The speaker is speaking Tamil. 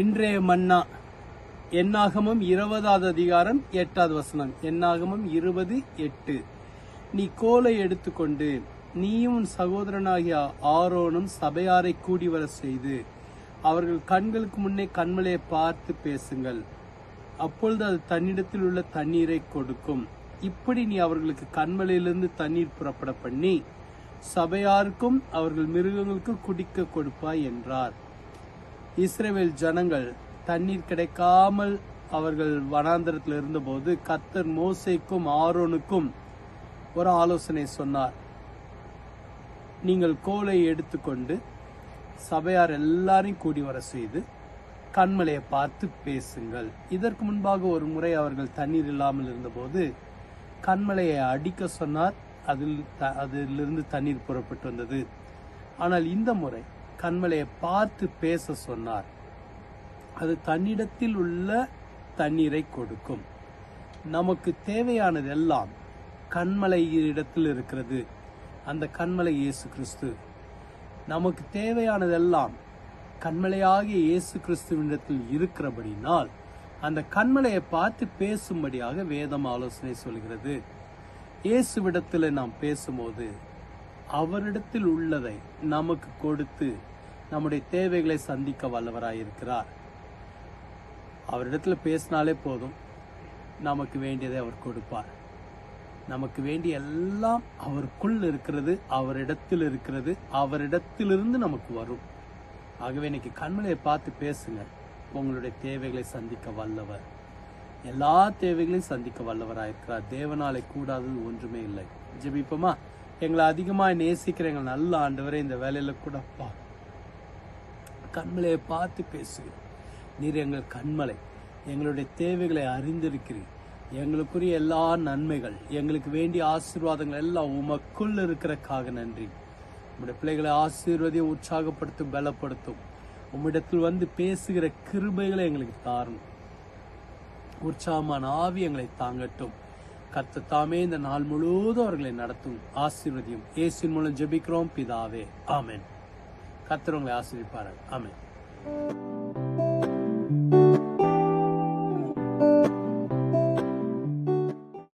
இன்றைய மன்னா. என்னாகமம் இருபதாவது அதிகாரம் எட்டாவது வசனம். என்னாகமம் இருபது எட்டு. நீ கோலை எடுத்துக்கொண்டு நீயும் உன் சகோதரனாகிய ஆரோனும் சபையாரை கூடி வர செய்து அவர்கள் கண்களுக்கு முன்னே கண்மலையை பார்த்து பேசுங்கள். அப்பொழுது அது தன்னிடத்தில் உள்ள தண்ணீரை கொடுக்கும். இப்படி நீ அவர்களுக்கு கண்மலையிலிருந்து தண்ணீர் புறப்பட பண்ணி சபையாருக்கும் அவர்கள் மிருகங்களுக்கும் குடிக்க கொடுப்பாய் என்றார். இஸ்ரேல் ஜனங்கள் தண்ணீர் கிடைக்காமல் அவர்கள் வனாந்தரத்தில் இருந்தபோது கத்தர் மோசைக்கும் ஆரோனுக்கும் ஒரு ஆலோசனை சொன்னார். நீங்கள் கோலை எடுத்துக்கொண்டு சபையார் எல்லாரையும் கூடி வர செய்து கண்மலையை பார்த்து பேசுங்கள். இதற்கு முன்பாக ஒரு முறை அவர்கள் தண்ணீர் இல்லாமல் இருந்தபோது கண்மலையை அடிக்க சொன்னார். அதில் த- அதிலிருந்து தண்ணீர் புறப்பட்டு வந்தது. ஆனால் இந்த முறை கண்மலையை பார்த்து பேச சொன்னார். அது தன்னிடத்தில் உள்ள தண்ணீரை கொடுக்கும். நமக்கு தேவையானதெல்லாம் கண்மலை இடத்தில் இருக்கிறது. அந்த கண்மலை இயேசு கிறிஸ்து. நமக்கு தேவையானதெல்லாம் கண்மலையாகிய இயேசு கிறிஸ்துவனிடத்தில் இருக்கிறபடினால் அந்த கண்மலையை பார்த்து பேசும்படியாக வேதம் ஆலோசனை சொல்கிறது. இயேசுவிடத்தில் நாம் பேசும்போது அவரிடத்தில் உள்ளதை நமக்கு கொடுத்து நம்முடைய தேவைகளை சந்திக்க வல்லவராயிருக்கிறார். அவரிடத்தில் பேசினாலே போதும். நமக்கு வேண்டியதை அவர் கொடுப்பார். நமக்கு வேண்டிய எல்லாம் அவருக்குள் இருக்கிறது அவரிடத்தில் இருக்கிறது அவரிடத்திலிருந்து நமக்கு வரும். ஆகவே இன்னைக்கு கண்மலையை பார்த்து பேசுங்க. உங்களுடைய தேவைகளை சந்திக்க வல்லவர். எல்லா தேவைகளையும் சந்திக்க வல்லவராயிருக்கிறார். தேவனாலை கூடாதது ஒன்றுமே இல்லை. ஜெபிப்போமா? எங்களை அதிகமாக நேசிக்கிற எங்கள் நல்ல ஆண்டவரை இந்த வேலையில் கூடப்பா கண்மலையை பார்த்து பேசுகிறோம் நீர் எங்கள் கண்மலை. எங்களுடைய தேவைகளை அறிந்திருக்கிறீர். எங்களுக்குரிய எல்லா நன்மைகள் எங்களுக்கு வேண்டிய ஆசீர்வாதங்கள் எல்லாம் உமக்குள் இருக்கிறக்காக நன்றி. உங்களுடைய பிள்ளைகளை ஆசீர்வதியும் உற்சாகப்படுத்தும் பலப்படுத்தும். உம்மிடத்தில் வந்து பேசுகிற கிருபைகளை எங்களுக்கு தாரும். உற்சாகமான ஆவி எங்களை தாங்கட்டும். கர்த்த இந்த நாள் முழுவதும் அவர்களை நடத்தும் ஆசீர்வதியும் இயேசுவின் மூலம் ஜெபிக்கிறோம். பிதாவே ஆமேன். கர்த்தர் உங்களை ஆசீர்விப்பார்கள்